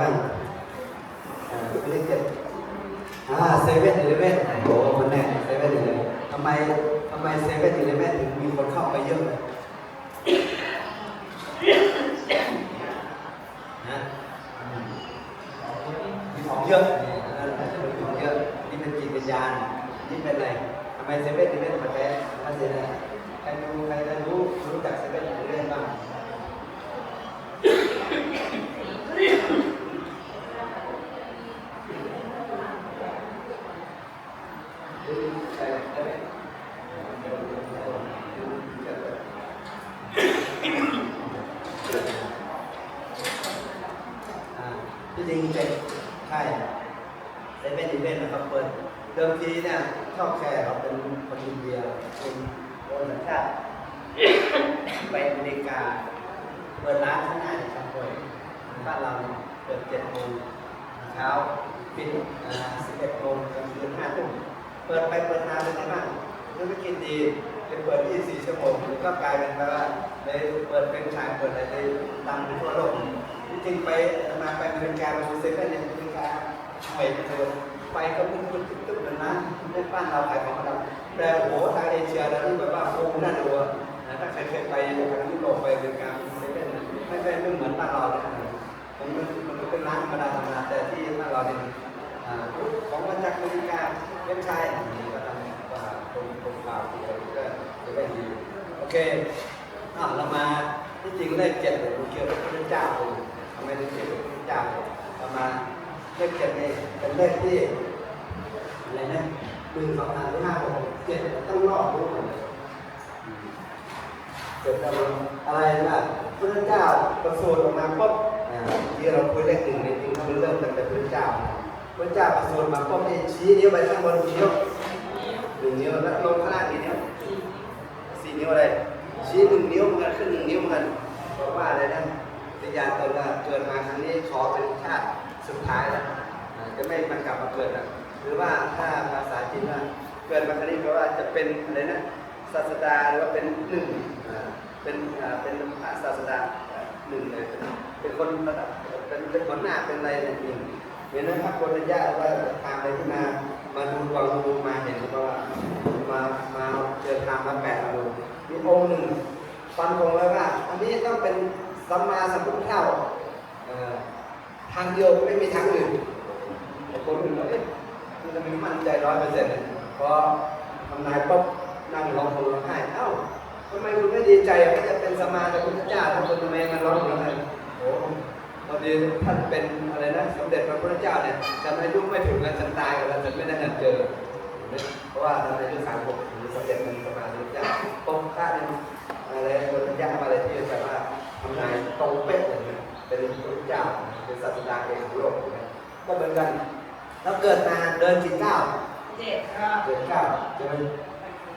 บ้างอ่าเลขเจ็ดอ่าเซเว่นอีเลเว่นโอ้โหมันแน่เซเว่นอีเลเว่นทำไมทำไมเซเว่นอีเลเว่นถึงมีคนเข้าไปเยอะเลยนะมีของเยอะนี่อันนั้นมีของเยอะนี่เป็นจิตวิญญาณนี่เป็นอะไรทำไมเซเว่นอีเลฟเว่นมันแพ้มันเป็นอะไรใครรู้ใครจะรู้รู้จักเซเว่นอีเลฟเว่นบ้าง อ่าที่ จริงเป็นใช่เซเว่นอีเวนต์นะครับเปิดเดิมทีเนี่ยชอบแชร์เขาเป็นคนอินเดียเป็นคนสัญชาติไปอเมริกา เปิดร้านข้างหน้าในชัมพวยบ้านเราเปิดเจ็ดโมงเช้าปิดสิบเอ็ดโมงกลางคืนห้าทุ่มเปิดไปเปิดมาเป็นไงบ้างธุรกิจดีเป็นเปิด24ชั่วโมงก็กลายเป็นว่าเลยเปิดเป็นชายเปิดอะไรได้ดังไปทั่วโลก ที่จริงไปมาไปอเมริกาไปดูเซเว่นในอเมริกาไปเจอไปก็พุ่งพุ่งตึ๊บตึ๊บเลยนะในบ้านเราขายของเราแต่โอ้โหทางเอเชียเราที่แบบว่าโอ้โหน่าดูนะถ้าใครเคยไปทางยุโรปไปอเมริกาเซเว่นไม่ไม่ไม่เหมือนบ้านเราเลยผมมันมันเป็นร้านธรรมดาธรรมดาแต่ที่บ้านเราเนี่ยของมาจากอเมริกาเว็บไซต์นี่ก็ทำว่าตรงตรงกลางที่เราก็จะได้ดีโอเคอะเรามาที่จริงเลขเจ็ดเนี่ยมันเกี่ยวกับพระเจ้าเลยทำ ไมถึงเกี่ยวกับพระเจ้าประมาณเลขเจ็ดนี่เป็นเลขที่อะไรนะหนึ่งสองสามสี่ห้าหกเจ็ดต้องรอบรู้หมดเลยเกิดอะไรอะไรนะพระเจ้าประสูติออกมาปุ๊บที่เราคุยเลขหนึ่งในจริงๆมันเริ่มตั้งแต่พระเจ้าพระเจ้าประสูติมาปุ๊บเนี่ยชี้นิ้วไปข้างบนนิ้วหนึ่งนิ้วแล้วลงข้างล่างกี่นิ้วสี่นิ้วอะไรชี้หนึ่งนิ้วเหมือนกันขึ้นหนึ่งนิ้วเหมือนกันบอกว่าอะไรนะ ปฏิญาณตนว่าเกิดมาครั้งนี้ขอเป็นชาติสุดท้ายแล้วจะไม่มากลับมาเกิดหรือว่าถ้าภาษาจีนว่าเกิดมาครั้งนี้แปลว่าจะเป็นอะไรนะศาสดาหรือว่าเป็นหนึ่งเป็นเป็นศาสดาหนึ่งเลยเป็นคนระดับเป็นเป็นคนหน้าเป็นอะไรหนึ่งเห็นไหมครับคนระยะว่าทางอะไรที่มามาดูดวงดูมาเห็นเพราะว่ามามาเจอทางมาแปดมาดูมีองค์หนึ่งฟันธงแล้วว่าอันนี้ต้องเป็น สัมมาสัมพุทธเจ้าทางเดียวไม่มีทางอื่นแต่คนอื่นว่าเอ๊ะมันจะมีมั่นใจร้อยเปอร์เซ็นต์พอทำนายปุ๊บนั่งร้องห่มร้องไห้เอ้าทำไมคุณไม่ดีใจอะจะเป็นสัมมาสัมพุทธเจ้าทำคนทำไมมันร้องห่มร้องไห้โอ้พอดีท่านเป็นอะไรนะสมเด็จพระพุทธเจ้าเนี่ยฉันอายุไม่ถึงแล้วฉันตายกันแล้วฉันไม่ได้ทันเจอเพราะว่าตอนอายุสามขวบถึงสมเด็จเป็นสัมมาสัมพุทธเจ้าปุ๊บท่านอะไรคนยากอะไรที่จะมาำนายตรงเป๊ะอย่างนี้เป็นพระเจ้าเป็นศาสดาเอกของโลกถูกไหมก็เหมือนกันแล้วเกิดมาเดินจิตเก้าเจ็ดเดินเก้าจะเป็น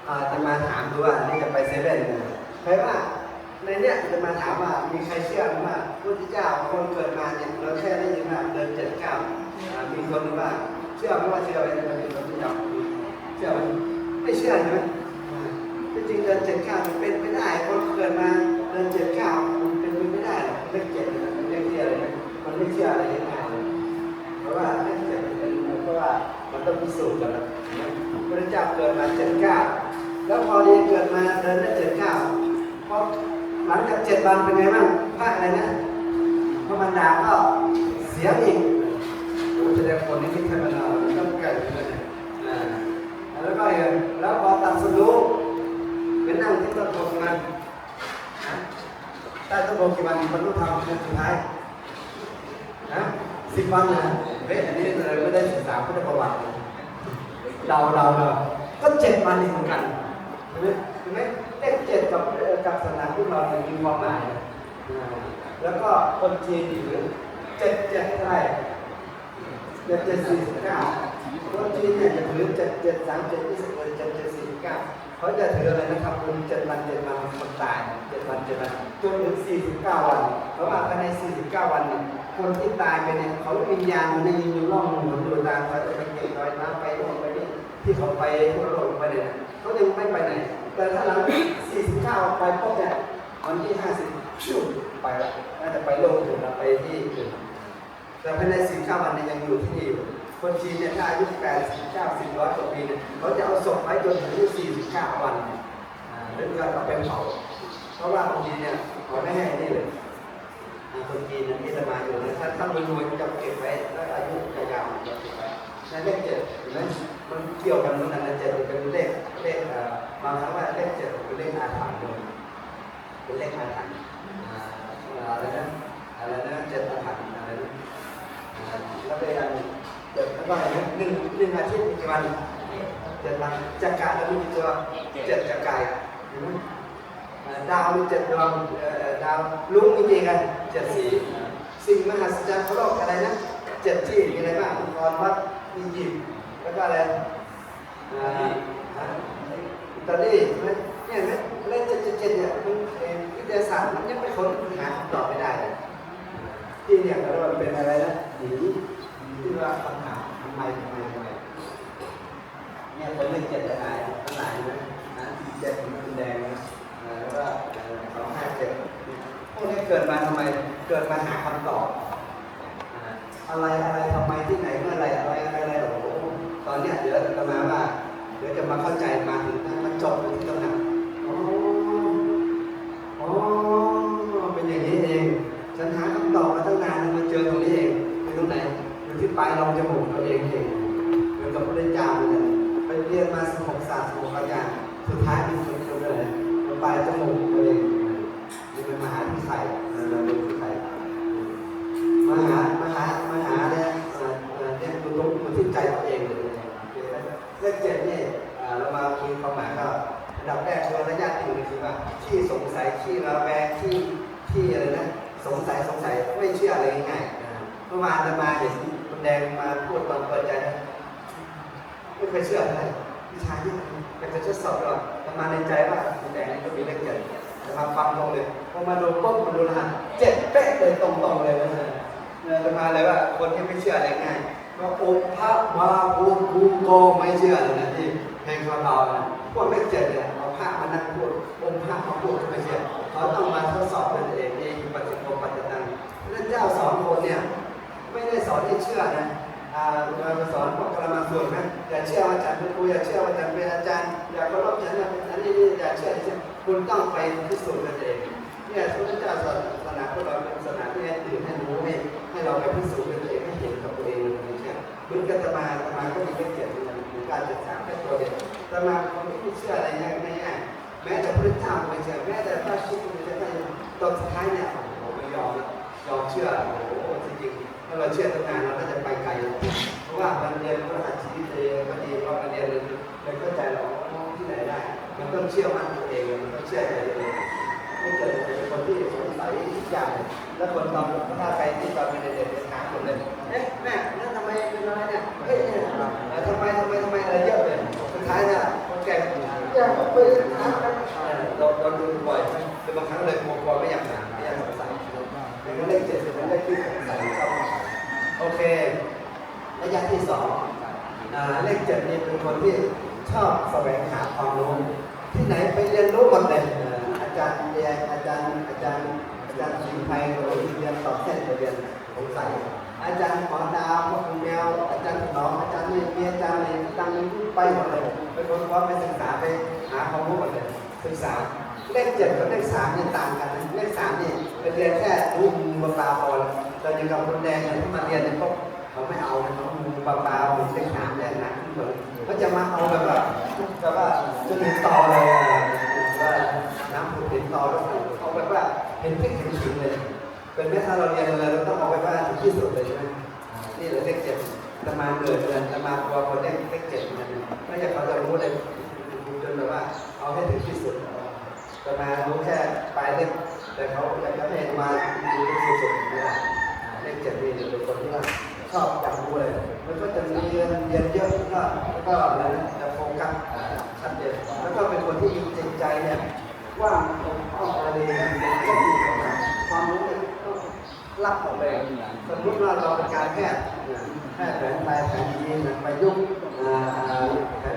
อาจะมาถามดูว่านี่จะไปเซเว่นนะใครว่าในเนี้ยจะมาถามว่ามีใครเชื่อไหมว่าพระพุทธเจ้าคนเกิดมาเนี่ยเราแค่ได้ยินว่าเดินเจ็ดเก้ามีคนหรือว่าเชื่อไหมว่าเชื่อไหมจะมีคนที่จับเชื่อไหมไม่เชื่อใช่ไหมจริงเดินเจ็ดเก้ามันเป็นไม่ได้คนเกิดมาเดินเจ็ดเก้า เลขเจ็ดมันเป็นเลขที่อะไรนะมันไม่เชื่ออะไรง่ายเลยเพราะว่าเลขเจ็ดมันเป็นเพราะว่ามันต้องพิสูจน์กันนะพระเจ้าเกิดมาเจ็ดเก้าแล้วพอดีเกิดมาเดินได้เจ็ดเก้าพอหลังจากเจ็ดวันเป็นไงบ้างพระอะไรนะพระมันดาก็เสียอีกโอ้แสดงคนนี้ไม่ธรรมดามันต้องไกลเลยอ่าแล้วก็เห็นแล้วพอตัดสรู้เป็นนั่งที่ต้นโพมันนะ ใต้ต้นโพธิ์กี่วันบรรลุธรรมเป็นสุดท้ายนะสิบวันนะเฮ้ยอันนี้เลยไม่ได้ศึกษาพุทธประวัติเราเราเราก็เจ็ดวันเองเหมือนกันเห็นไหมเห็นไหมเลขเจ็ดกับกับศาสนาพุทธเราเนี่ยมีความหมายแล้วก็คนจีนหรือเจ็ดเจ็ดเท่าไหร่เจ็ดเจ็ดสี่สิบเก้าคนจีนเนี่ยจะถือเจ็ดเจ็ดสามเจ็ดยี่สิบเอ็ดเจ็ดเจ็ดสี่สิบเก้า เขาจะถืออะไรนะครับคุณเจ็ดวันเจ็ดวันคนตายเจ็ดวันเจ็ดวันจนถึงสี่สิบเก้าวัน เพราะว่าภายในสี่สิบเก้าวันเนี่ยคนที่ตายไปเนี่ยเขาวิญญาณมันได้ยินอยู่ร่องหนอยู่ตามเขาจะไปเก็บรอยน้ำไปโน่นไปนี่ที่เขาไปทั่วโลกไปเนี่ยเขายังไม่ไปไหน แต่ถ้าหลังสี่สิบเก้าไปปุ๊บเนี่ยวันที่ห้าสิบชิวไปแล้วน่าจะไปโลกอื่นแล้วไปที่อื่นแต่ภายในสี่สิบเก้าวันเนี่ยยังอยู่ที่นี่อยู่ คนจีนเนี่ยถ้าอายุแปดสิบเก้าสิบร้อยกว่าปีเนี่ยเขาจะเอาศพไว้จนถึงสี่สิบเก้าวันอ่าแล้วก็เอาไปเผาเพราะว่าคนจีนเนี่ยเขาไม่ให้นี่เลยคนจีนนี่ยที่จะมาอยู่เนี่ยถ้าถ้ารวยๆจะเก็บไว้แล้วอายุจะยาวจะเก็บไว้นั่นเลขเจ็ดเห็นไหมมันเกี่ยวกันมือนกันนะเจ็ดเป็นเลขเลขเออบางครั้งว่าเลขเจ็ดเป็นเลขอาถรรพ์เลยเป็นเลขอาถรรพ์อะไรนะอะไรนะเจ็ดอาถรรพ์อะไรนะแล้วไปอัน เดินแล้วก็อะไรนะหนึ่งหนึ่งอาทิตย์กี่วันเจ็ดวันจักรแล้วมีกี่ตัวเจ็ดจักรายห็นไหมอ่าดาวมีเจ็ดดวงดาวลุงมีกี่กันเจ็ดสีสิ่งมหัศจรรย์ของโลกอะไรนะเจ็ดที่มีอะไรบ้างกรวัดอียิปแล้วก็อะไรอิตาลีใช่ไหมเนี่ยเห็นไหมเลขเจ็ดเจ็ดเจ็ดเนี่ยมันเอ่อวิทยาศาสตร์มันยังไม่ค้นหาคำตอบไม่ได้เลยที่เนี่ยก็เราเป็นอะไรนะหนี ที่ว่าคำถามทำไมทำไมทำไมเนี่ยคนเลขเจ็ดจะหายหลายนะนะเจ็ดมันเป็นแดงนะแล้วก็สองห้าเจ็ดพวกนี้เกิดมาทำไมเกิดมาหาคำตอบอะไรอะไรทำไมที่ไหนเมื่อไรอะไรอะไรอะไรโอ้โหตอนเนี้ยเดี๋ยวจะมาว่าเดี๋ยวจะมาเข้าใจมาถึงมันจบอยู่ที่ตรงนั้นอ๋ออ๋อเป็นอย่างนี้เองฉันหา อยู่ที่ปลายรองจมูกตัวเองเองเหมือนกับพระเจ้าเลยไปเรียนมาสมบศาสตร์สมบปัญญาสุดท้ายเป็นคนเดียวเลยมันปลายจมูกตัวเองนี่เป็นมหาที่ใครเราดูที่ใครมหามหามหาเนี่ยเนี่ยดูตรงดูที่ใจตัวเองเลยเลขเจ็ดนี่อ่าเรามาคุยความหมายก็อันดับแรกคือระยะที่หนึ่คือว่าที่สงสัยที่ระแวงที่ที่อะไรนะสงสัยสงสัยไม่เชื่ออะไรง่ายเมื่อวานจะมาเห็น แดงมาพูดตอนเปิดใจนะไม่เคยเชื่อเลยวิชาที่อยากจะทดสอบหรอกแต่มาในใจว่าคุณแดงนี่ก็มีเลขเจ็ดจะมาฟังตรงเลยพอมาดูปุ๊บมาดูรหัสเจ็ดเป๊ะเลยตรงๆเลยนะเนี่ยจะมาเลยว่าคนที่ไม่เชื่ออะไรง่ายก็องค์พระมาภูมิภูมิโกไม่เชื่อเลยนะที่เพลงคาราบาวนะพวกเลขเจ็ดเนี่ยเอาพระมานั่งพูดองค์พระมาพูดก็ไม่เชื่อเขาต้องมาทดสอบตัวเองเองปฏิโภปฏิตังพระเจ้าสอนคนเนี่ยไม่ได้ สอนให้เชื่อนะอ่าเราสอนพวกกรรมาส่วนนะอย่าเชื่อว่าอาจารย์เป็นครูอย่าเชื่อว่าอาจารย์เป็นอาจารย์อย่าเคารพฉันนะอันนี้นี่อย่าเชื่ออย่าเชื่อคุณต้องไปพิสูจน์ด้วยตัวเองเนี่ยพระพุทธเจ้าสอนศาสนาพวกเราเป็นศาสนาที่ให้ตื่นให้รู้ให้ให้เราไปพิสูจน์ด้วยตัวเองให้เห็นกับตัวเองเลยเชื่อมึงก็จะมาจะมาก็มีเลขเจ็ดเหมือนกันมีการศึกษาแค่ตัวเดียวตมาคนที่ไม่เชื่ออะไรง่ายๆแม้แต่พระเจ้าไม่เชื่อแม้แต่พระชินไม่เชื่อตอนสุดท้ายเนี่ยโอ้โหไม่ยอมยอมเชื่อโอ้โหจริง ถ้าเราเชื่อตั้งนานเราก็จะไปไกล เพราะว่ามันเรียนพระหัตถ์ชีวิตเองก็ดีเพราะมันเรียนเลยเลยเข้าใจเราที่ไหนได้ มันต้องเชื่อมั่นตัวเอง มันต้องเชื่อใจตัวเองไม่เกิดเป็นคนที่สงสัยทุกอย่าง แล้วคนตอนถ้าใครที่ตอนเป็นเด็กๆไปถามผมเลยเอ๊ะแม่นั่นทำไมเป็นอะไรเนี่ยเฮ้ยเนี่ยทำไมทำไมทำไมอะไรเยอะเลยสุดท้ายเนี่ยคนแก่แย่ก็ไปหาเราเราดูบ่อยแต่บางครั้งเลยกลัวกลัวไม่อยากถามไม่อยากสงสัยเป็นเลขเจ็ดเป็นเลขที่สงสัยชอบ โอเค ระยะที่สองเลขเจ็ดนี่เป็นคนที่ชอบแสวงหาความรู้ ที่ไหนไปเรียนรู้หมดเลยอาจารย์เรียนอาจารย์อาจารย์อาจารย์สิงไทยเราเรียนสอบแค่เรียนสงสัยอาจารย์หมอดาวพวกแมวอาจารย์หนอมอาจารย์นี่มีอาจารย์นี่ตั้งไปหมดเลยไปค้นคว่าไปศึกษาไปหาความรู้หมดเลยศึกษาเลขเจ็ดกับเลขสามนี่ต่างกันนะเลขสามนี่เป็นเรียนแค่รูปมือปลาพอแต่ อย่างกับคนแดงเนี่ยที่มาเรียนเนี่ยพวกเขาไม่เอานะเขามือปลาปลาเลขสามเนี่ยนะขึ้นเลยเขาจะมาเอาแบบว่าแบบว่าจนถึงต่อเลยว่าน้ำผุดเห็นต่อแล้วเอาแบบว่าเห็นพริกเห็นขิงเลย เป็นแม่ถ้าเราเรียนเลยเราต้องเอาไปว่าถึงที่สุดเลยใช่ไหมนี่เราเลขเจ็ดจะมาเกิดเดือนจะมาตัวคนเลขเลขเจ็ดมันไม่ใช่เขาจะรู้เลยจนแบบว่าเอาให้ถึงที่สุดจะมารู้แค่ปลายเลขแต่เขาอยากจะให้มาดูที่สุดไม่ได้เลข เจ็ดนี่เป็นคนที่ว่าชอบอยากรู้เลยแล้วก็จะมีเรียนเรียนเยอะก็แล้วก็อะไรนะจะโฟกัสชัดเจนแล้วก็เป็นคนที่มีจิตใจเนี่ยว่างตรงอ้อมอะไรเนี่ยก็มีความรู้เนี่ยรับหมดเลยสมมติว่าเราเป็นการแพทย์แพทย์แผนไทยแผนจีนประยุกต์อ่าแผน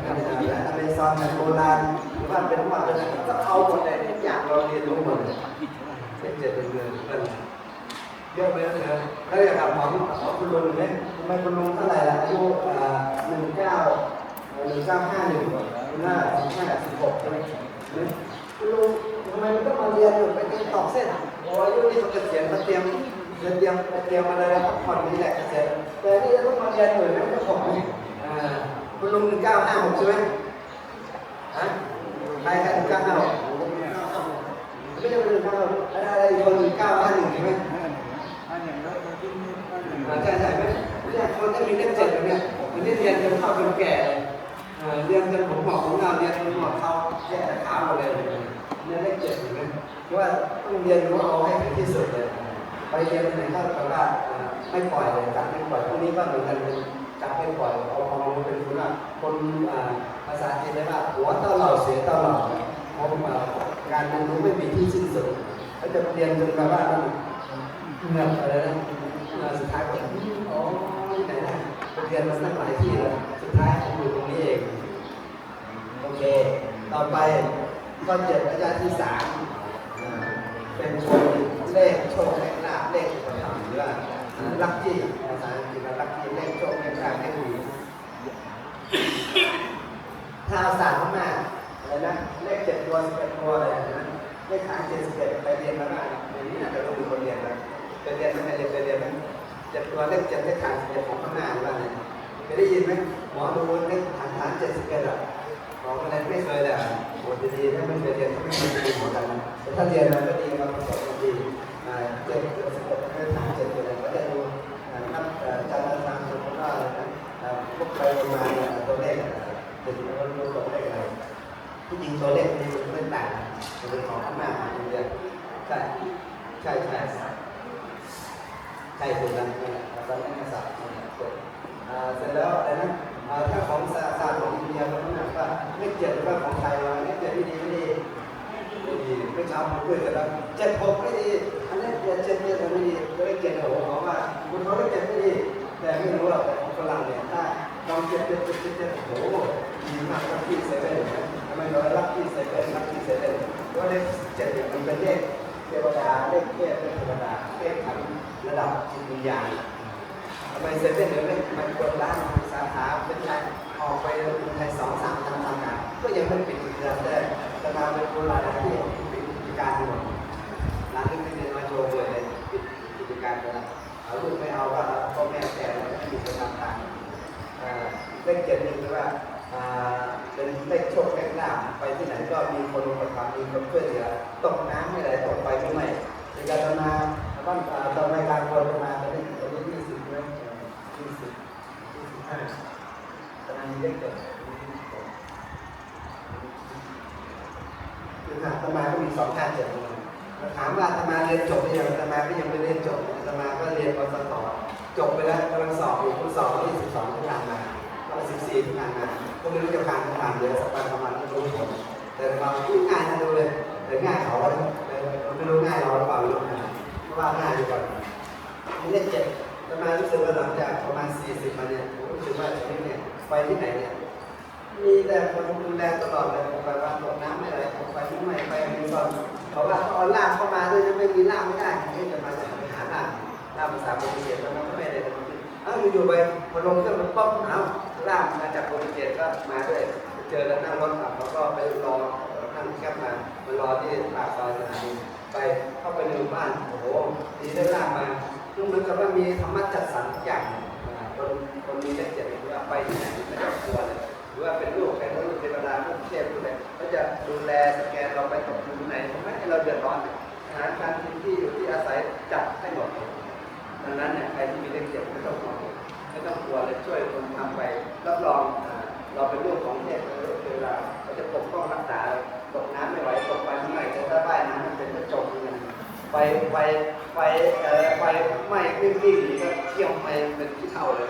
อเมซอนแผนโบราณหรือว่าเป็นว่าเป็นอะไรก็เอาหมดเลยทุกอย่างเราเรียนรู้หมดเลยเป็นเจ็ดป็นเดือน เยอะไปแล้วเถอะแล้วอยางกับของของคุณลุงเนี่ยทำไมคุณลุงเท่าไหร่ละอายุหนึ่งเก้าหนึ่งเก้าห้าหนึ่งหน้าสิบห้าสิบหกใช่ไหมคุณลุงทำไมมันต้องมาเรียนอยู่ไปเรียนตอกเส้นโอ้ยอายุนี่เขาเกษียณมาเตรียมเตรียมเตรียมเตรียมมาเลยแล้วพักผ่อนนี่แหละเกษียณแต่นี่จะต้องมาเรียนหน่วยไม่ต้องผมอ่าคุณลุงหนึ่งเก้าห้าหกใช่ไหมฮะใครใครหนึ่งเก้าห้าหกไม่ใช่หนึ่งเก้าอะไรอีกคนหนึ่งเก้าห้าหนึ่งใช่ไหม ใช่ใช่ไหมเนี่ยคนที่มีเลขเจ็ดแบเนี่ยมันเรียนจนเข้าจนแก่เรียนจนผมบอกของเราเรียนจนหมดเขาแก่ขาหมดเลยเนี่ยเลขเจ็ดเห็นไหมเพราะว่าต้องเรียนรู้เอาให้ถึงที่สุดเลยไปเรียนไหนก็แปลว่าอ่าไม่ปล่อยเลยจับไม่ปล่อยพวกนี้ก็เหมือนกันเป็นจับไม่ปล่อยเอาความรู้เป็นคุณว่าคนภาษาจีนเรียว่าหัวเต้าเหล่าเสียเต้าเหล่าเพราะว่าการเรียนรู้ไม่มีที่สิ้นสุดเขาจะเรียนจนแบบว่าเหนื่อยอะไรนะ สุดท้ายก็อ๋อที่ไหนนะไปเรียนมาตั้งหลายที่แล้วสุดท้ายผมอยู่ตรงนี้เอง โอเค ต่อไปก็เจ็ดระยะที่สามเป็นคนเลขโชคเลขลาเลขอุปถัมภ์หรือว่าลัคกี้ภาษาอังกฤษว่าลัคกี้เลขโชคเลขลาภเลขดีถ้าเอาสามเข้ามาอะไรนะเลขเจ็ดตัวสิบเอ็ดตัวอะไรนั้นเลขฐานเจ็ดสิบเอ็ดไปเรียนมาบ้างในนี้อาจจะต้องมีคนเรียนนะ ไปเรียนไหมเรียนไปเรียนไหมเจ็ดตัวเลขเจ็ดเลขฐานสิบเอ็ดของข้างหน้าหรือว่าไรเคยได้ยินไหมหมอดูเลขฐานฐานเจ็ดสิบเอ็ดอะหมออะไรไม่เคยเลยอะดีๆถ้าไม่เคยเรียนก็ไม่เคยดีหมอกันนะแต่ถ้าเรียนมันก็ดีมาประสบกันดีเจ็ดเจ็ดสิบเอ็ดเลขฐานเจ็ดสิบเอ็ดก็ได้ดูนับจำนวนทางสมมติว่าอะไรนะพวกไปมาตัวเลขอะเดี๋ยวเราดูตัวเลขอะไรที่จริงตัวเลขนี่มันไม่ต่างมันเป็นของข้างหน้าของเรียนใช่ใช่ใช่ ใช่ถูกแล้วนี่แหละตอนนี้ศาสตร์อ่าเสร็จแล้วอะไรนะอ่าถ้าของศาสตร์ของอินเดียเราต้องแบบว่าเลขเจ็ดหรือว่าของไทยเราเลขเจ็ดไม่ดีไม่ดีไม่ดีไม่ชอบมันด้วยกันแล้วเจ็ดหกไม่ดีอันนี้เจ็ดเจ็ดเจ็ดไม่ดีเลขเจ็ดโอ้โหเขาว่าคุณเขาเลขเจ็ดไม่ดีแต่ไม่รู้หรอกแต่ของฝรั่งเนี่ยถ้าลองเจ็ดเจ็ดเจ็ดเจ็ดโอ้โหดีมากลัคกี้เซเว่นทำไมเราลัคกี้เซเว่นลัคกี้เซเว่นเพราะเลขเจ็ดเนี่ยมันเป็นเลข ทวดาเลขเทพเลขเทวดาเลขขันระดับจิตวิญญาณทำไมเซเว่นถึงไม่มันกดร้านสาขาเป็นไทยออกไปเป็นไทยสองสามทำทำงานก็ยังไม่ปิดกิจการได้จะมาเป็นโบราณที่ปิดกิจการหมดร้านที่ไม่ได้มาโชว์เลยปิดกิจการไปแล้วเอาลูกไม่เอาก็พ่อแม่แก่แล้วไม่มีคนทำตามอ่าเลขเจ็ดนี่คือว่าเป็นเลขโชคเลขลาภไปที่ไหนก็มีคนอุปถัมภ์มีคนช่วยเหลือ ตกน้ำไม่ไหลตกไฟไม่ไหม้ในการทำมาบ้านอ่าตอนรายการคนมาตอนนี้ตอนนี้ยี่สิบเลยยี่สิบยี่สิบห้าตอนนี้เลขเจ็ดคือหากตมาก็มีสองท่านเจ็ดคนถามว่าอาตมาเรียนจบหรือยังอาตมาก็ยังไม่เรียนจบอาตมาก็เรียนปสตจบไปแล้วกำลังสอบอยู่คุณสอบที่สิบสองที่ผ่านมาก็สิบสี่ที่ผ่านมาก็ไม่รู้จะผ่านไม่ผ่านเดือนสักวันประมาณไม่รู้ผลแต่มาพูดง่ายนะดูเลย แต่ง่ายเขาว่าไม่รู้ง่ายเราหรือเปล่าไม่รู้นะเพราะว่าง่ายดีกว่ามีเลขเจ็ดอาตมารู้สึกว่าหลังจากประมาณสี่สิบมาเนี่ยผมรู้สึกว่าชีวิตเนี่ยไปที่ไหนเนี่ยมีแต่คนดูแลตลอดเลยไปว่าตกน้ำไม่ไหลตกไฟไม่ไหม้ไปมีตอนเขาว่าเอาล่าเข้ามาด้วยจะไม่มีล่าไม่ได้ไม่จะมาจะไปหาล่าล่ามภาษาโปรตุเกสแล้วมันก็ไม่ได้เลยเอ้าอยู่ๆไปพอลงเครื่องมันป๊อกเอ้าล่ามมาจากโปรตุเกสก็มาด้วยเจอแล้วนั่งรถกลับแล้วก็ไปรอ นั่งแคบมามารอที่ปากซอยสถานีไปเข้าไปในหมู่บ้านโอ้โหดีได้ล่ามมาคือเหมือนกับว่ามีธรรมะจัดสรรทุกอย่างคนคนมีเลขเจ็ดว่าไปที่ไหนไม่ต้องกลัวเลยหรือว่าเป็นลูกเป็นลูกเทวดาลูกเทพลูกอะไรเขาจะดูแลสแกนเราไปตกอยู่ไหนเขาไม่ให้เราเดือดร้อนอาหารการกินที่อยู่ที่อาศัยจัดให้หมดดังนั้นเนี่ยใครที่มีเลขเจ็ดไม่ต้องกลัวไม่ต้องกลัวเลยช่วยคนทำไปรับรองเราเป็นลูกของเทพเป็นลูกเทวดาเขาจะปกป้องรักษา ตกน้ำไม่ไหวตกไปไม่ไหวแต่ถ้าว่ายน้ำมันเป็นกระจกอย่างไฟไฟไฟเอ่อไฟไหม้วิ่งวิ่งหนีก็เที่ยวไปเป็นที่เท่าเลย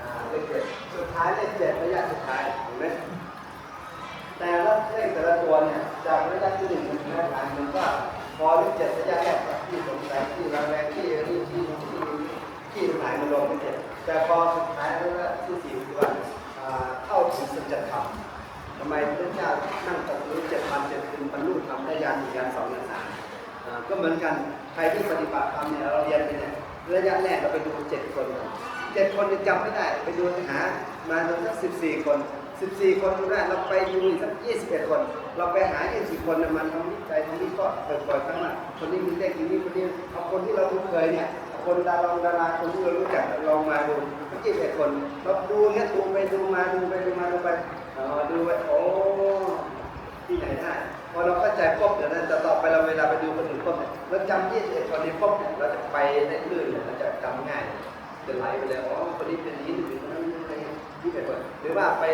อ่าเลขเจ็ดสุดท้ายเลขเจ็ดระยะสุดท้ายเห็นไหมแต่ละเลขแต่ละตัวเนี่ยจากระยะที่หนึ่งถึงระยะสามมันก็พอเลขเจ็ดระยะแรกที่สงสัยที่ระแวงที่ที่ที่ที่ที่ไหนมันลงเลขเจ็ดแต่พอสุดท้ายระยะที่สี่คือว่าอ่าเข้าถึงสัจธรรม ทำไมพระเจ้านั่งตัดรู้เจ็ดพันเจ็ดคืนบรรลุธรรมได้ยานอีกยานสองยานสามก็เหมือนกันใครที่ปฏิบัติธรรมเนี่ยเราเรียนไปเนี่ยระยะแรกเราไปดูเจ็ดคนเจ็ดคนยังจำไม่ได้ไปดูหามาจนสักสิบสี่คนสิบสี่คนดูได้เราไปดูอีกสักยี่สิบเอ็ดคน เราไปหายี่สิบคนเนี่ยมันทำวิจัยทำวิเคราะห์เปิดๆทั้งนั้นคนนี้มีเลขคนนี้คนนี้เอาคนที่เราคุ้นเคยเนี่ยคนดาราดาราคนที่เรารู้จักลองมาดูยี่สิบเอ็ดคนเราดูเนี่ยดูไปดูมาดูไปดูมาดูไป อ๋อดูไปโอ้ที่ไหนได้พอเราเข้าใจปุ๊บเดี๋ยวนั้นจะต่อไปเราเวลาไปดูคนอื่นปุ๊บเนี่ยเราจำยี่สิบเอ็ดคนนี้ปุ๊บเนี่ยเราจะไปได้ลื่นเลยเราจะจำง่ายจะไหลไปเลยอ๋อคนนี้เป็นนี้หนึ่งคนนั้นอะไรยี่สิบเอ็ดคนหรือว่าไป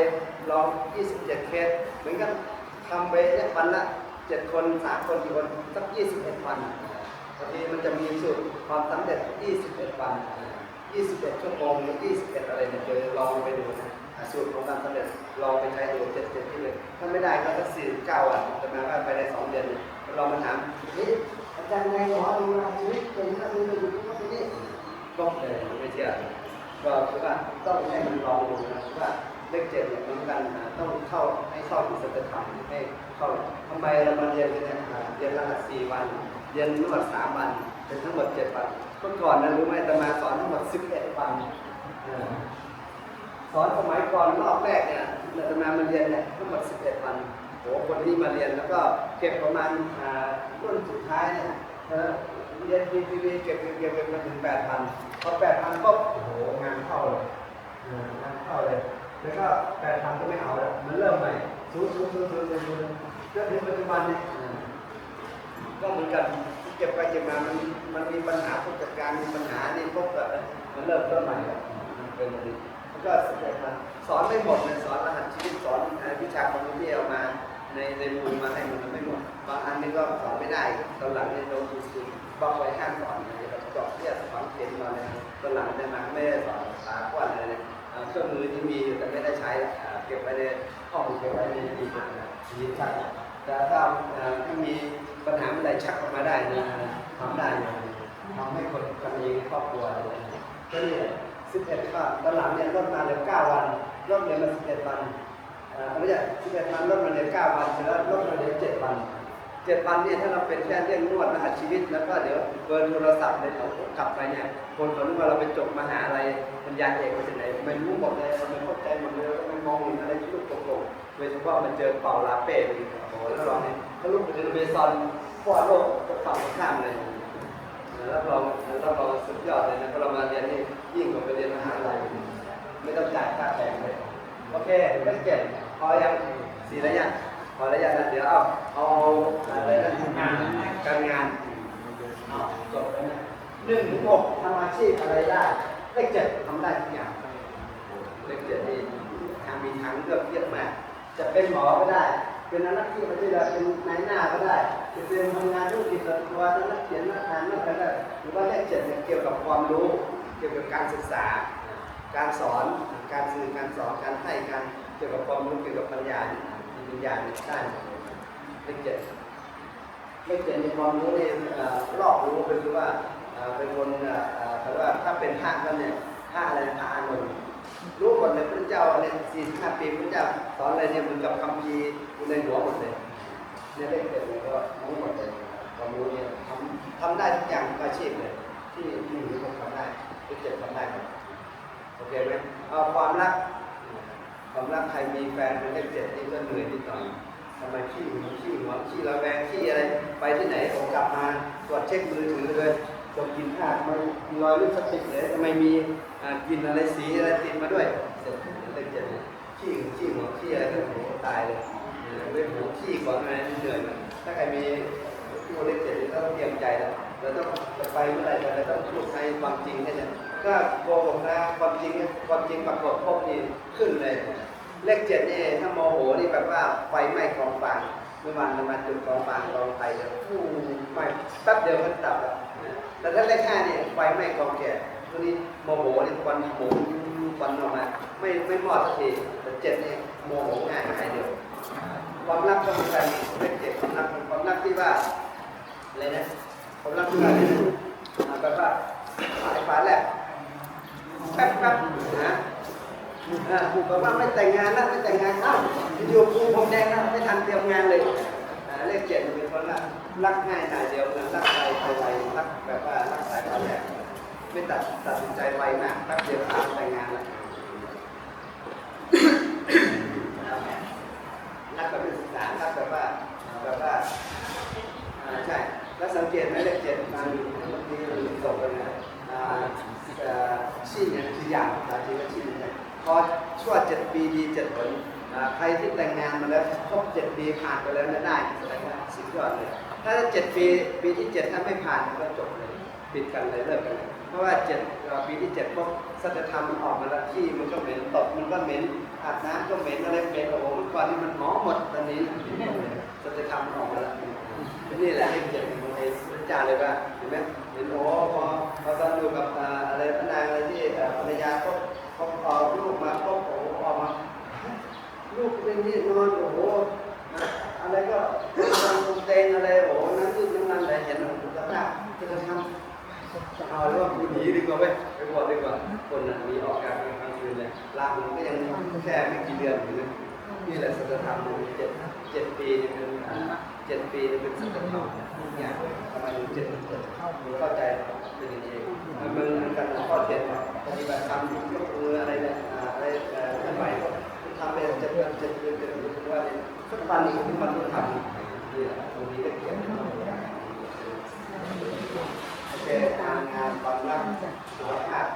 ลองยี่สิบเจ็ดเคสเหมือนกันทำไปเนี่ยวันละเจ็ดคนสามคนกี่คนสักยี่สิบเอ็ดวันบางทีมันจะมีสูตรความสำเร็จยี่สิบเอ็ดวันยี่สิบเอ็ดชั่วโมงหรือยี่สิบเอ็ดอะไรเนี่ยเดี๋ยวลองไปดูนะ สูตรของการสำเร็จลองไปใช้ดูเจ็ดเจ็ดที่เลยถ้าไม่ได้ก็สักสี่เก้าวันจะมาว่าไปในสองเดือนเนี่ยลองมาถามเฮ้ยอาจารย์นายหมอดูแลชีวิตเป็นท่านนี้ไปอยู่ที่นี่นี่ก็เลยไม่เชื่อก็คือว่าต้องให้มันลองดูนะว่าเลขเจ็ดเนี่ยมือนกันต้องเข้าให้เข้าถึงสัจธรรมให้เข้าทำไมเรามาเรียนกันเนี่ยเรียนรหัสสี่วันเรียนนวดสามวันเป็นทั้งหมดเจ็ดวันเมื่อก่อนนะรู้ไหมอาตมาสอนทั้งหมดสิบเอ็ดวันอ่า สอนสมัยก่อนรอบแรกเนี่ยอาตมามาเรียนเนี่ยทั้งหมด11วันโหคนที่มาเรียนแล้วก็เก็บประมาณอ่ารุ่นสุดท้ายเนี่ยเรียนทีวีเก็บเก็บเก็บเก็บมาถึง8,000พอ8,000ก็โอ้โหงานเข้าเลยงานเข้าเลย แล้วก็8,000ก็ไม่เอาแล้วมันเริ่มใหม่ศูนย์ศูนย์ศูนย์ศูนย์ศูนย์ศูนย์จนถึงปัจจุบันเนี่ยก็เหมือนกันเก็บไปเก็บมามันมันมีปัญหาผู้จัดการมีปัญหานี่พวกแบบมันเริ่มต้นใหม่เป็นแบบนี้ ก็สอนไม่หมดเลยสอนรหัสชีวิตสอนวิชาคอามรู้ที่เอามาในในมูลมาให้มันไม่หมดบางอันนี่ก็สอนไม่ได้ตอนหลังเนี่ยโดนดูสิบล็อกไว้ห้ามสอนเลยจอนเทียสอนเขียนมาเลยตอนหลังได้มาไม่ได้สอนสาขวัญอะไรเลยเครื่องมือที่มีอยู่แต่ไม่ได้ใช้เก็บไว้ในห้องเก็บไว้ในดีกว่าชีวิตช่าแต่ถ้าที่มีปัญหาอะไรชักออกมาได้นะทำได้ทำให้คนทำเองครอบครัวอะไรเนี่ยก็เนี่ย 11ค่ะตอนหลังเนี่ยลดมาเหลือ9วันลดเหลือมา11วันเขาเรียก11วันลดมาเหลือ9วันแล้วลดมาเหลือ7วัน7วันเนี่ยถ้าเราเป็นแค่เรื่องนวดรหัสชีวิตแล้วก็เดี๋ยวเบอร์โทรศัพท์ในเรากลับไปเนี่ยคนเขารู้ว่าเราไปจบมหาอะไรปัญญาเอกมาจากไหนมันรู้หมดเลยมันเข้าใจหมดเลยมันมองเห็นอะไรที่ลูกโกงโดยเฉพาะมันเจอเป่าลาเป้โอ้โหแล้วลองเนี่ยถ้าลูกไปเจเบซอนพ่อโลกก็ฝั่งข้ามเลยรับรองรับรองสุดยอดเลยนะพอเรามาเรียนนี่ ยิ่งกว่าไปเรียนมหาลัยไม่ต้องจ่ายค่าแพงเลยโอเคไม่เก็บพอยังสี่ระยะพอระยะนะเดี๋ยวเอาเอาอะไรนะงานการงานเอาจบแล้วนะหนึ่งถึงหกทำอาชีพอะไรได้เลขเจ็ดทำได้ทุกอย่างเลขเจ็ดนี่ทางมีทางเลือกเยอะมากจะเป็นหมอก็ได้ เป็นนักที่ประเทศเป็นนายหน้าก็ได้ จะเป็นทำงานธุรกิจส่วนตัวนักเขียนนักอ่านนักอะไรก็ได้หรือว่าเลขเจ็ดเนี่ยเกี่ยวกับความรู้ เกี่ยวกับการศึกษา การสอน การสื่อ การสอน การให้ การเกี่ยวกับความรู้เกี่ยวกับปัญญาเนี่ยจิตวิญญาณเนี่ยได้หมดเลขเจ็ดเลขเจ็ดในความรู้เนี่ยเอ่อรอบรู้ก็คือว่าเป็นคนเอ่อเอ่อเขาเรียกว่าถ้าเป็นพระก็เนี่ยพระอะไรพระอานนท์รู้หมดเลยพระเจ้าเนี่ยสี่สิบห้าปีพระเจ้าสอนอะไรเนี่ยเหมือนกับคำพีอยู่ในหัวหมดเลยเนี่ยเลขเจ็ดเนี่ยก็รู้หมดเลยความรู้เนี่ยทำทำได้ทุกอย่างอาชีพเลยที่ที่อยู่ที่ผมทำได้ เลขเจ็ดทำได้หมดโอเคไหมเอาความรัก ความรักใครมีแฟนเป็นเลขเจ็ดนี่ก็เหนื่อยนิดหน่อยทำไมขี้หวขี้หวขี้ระแวงขี้อะไร ไปที่ไหนผมกลับมาตรวจเช็คมือถือเลยจมกินผ้าทำไมมีรอยลิปสติกเลยทำไมมีกินอะไรสีอะไรติดมาด้วยเสร็จเลขเจ็ดเนี่ยขี้หวขี้หวขี้อะไรก็โหตายเลยเว้ยหัวขี้ก่อนอะไรเหนื่อยมันถ้าใครมีผู้เลขเจ็ดนี่ต้องเตรียมใจแล้ว เราต้องจะไปเมื่อไหร่เราต้องพูดให้ความจริงให้เนี่ยก็โกหกนะความจริงเนี่ยความจริงปรากฏพบนี่ขึ้นเลยเลขเจ็ดนี่ถ้าโมโหนี่แบบว่าไฟไหม้กองฟางเมื่อวันมาจุดกองฟางกองไฟเนี่ยฟูไหม้แป๊บเดียวมันดับแล้วแต่ถ้าเลขห้านี่ไฟไหม้กองแก่ตัวนี้โมโหนี่ควันโหมควันออกมาไม่ไม่มอดสักทีแต่เจ็ดนี่โมโหง่ายหายเดียวความรักก็เหมือนกันเลขเจ็ดความรักความรักที่ว่าอะไรนะ ความรักที่ว่าอะไรนแบบว่าสายฟ้าแหลบแป๊บแป๊บนะอ่าผูกกับว่าไม่แต่งงานนะไม่แต่งงานอ้าวอยู่ภูผมแดงนะไม่ทันเตรียมงานเลยอ่าเลขเจ็ดเป็นคนละรักง่ายหน่ายเดียวเหมือนรักไปไปไวรักแบบว่ารักสายตาแหลกไม่ตัดตัดสินใจไวมากรักเดียวตามแต่งงานล้วรักแบบเป็นศึกษารักแบบว่าแบบว่าใช่ แล้วสังเกตไหมเลขเจ็ดบางทีเมื่อกี้เราส่งไปนะอ่าเอ่ ชี้เนี่ยคืออย่างภาษาจีนก็ชี้เนี่ยพอชั่วเจ็ดปีดีเจ็ดผลใครที่แต่งงานมาแล้วครบเจ็ดปีผ่านไปแล้วนะได้แสดงว่าสุดยอดเลยถ้าเจ็ดปีปีที่เจ็ดถ้าไม่ผ่านก็จบเลยปิดกันเลยเลิกกันเลยเพราะว่าเจ็ดเอ่อปีที่เจ็ดพวกสัจธรรมมันออกมาแล้วที่มันก็เหม็นตกมันก็เหม็นอาบน้ำก็เหม็นอะไรเหม็นโอ้โหเมื่อก่อนนี่มันหมอหมดตอนนี้สัจธรรมมันออกมาแล้วนี่แหละให้เจ็ดมันให้พระเจ้าเลยว่าเห็นไหมเห็นโอ้พอพอตอนอยู่กับอะไรพระนางอะไรที่าก็เขาเอาลูกมาก็โอ้โหออกมาลูกเป็นที่นอนโอ้โหนะอะไรก็ทำตุ้งเต้นอะไรโอ้โหนั่นนี่นั่นนั่นอะไรเห็นมันสภาพจะทำเอาแล้วว่ากูหนีดีกว่าไหมไปบวชดีกว่าคนน่ะมีออกการกลางคืนเลยลามันก็ยังแค่ไม่กี่เดือนอยู่นะ นี่แหละสัจธรรมเจ็ดเจ็ดปีนี่เป็นเจ็ดปีนี่เป็นสัจธรรมเนี่ยทำไมถึงเจ็ดเจ็ดเข้าใจเป็นอย่างนี้มันมือนกันข้อเจ็ดปฏิบัติธรรมยกมืออะไรเนี่ยอะไรเออเคลื่อนไหวทำเป็นเจ็ดเดือนเจ็ดเดือนเจ็ดเดือนว่าเนี่ยสักวันหนึ่งผมมันต้องทำนี่แหละตรงนี้ก็เขียนโอเคงานงานความรักสุขภาพ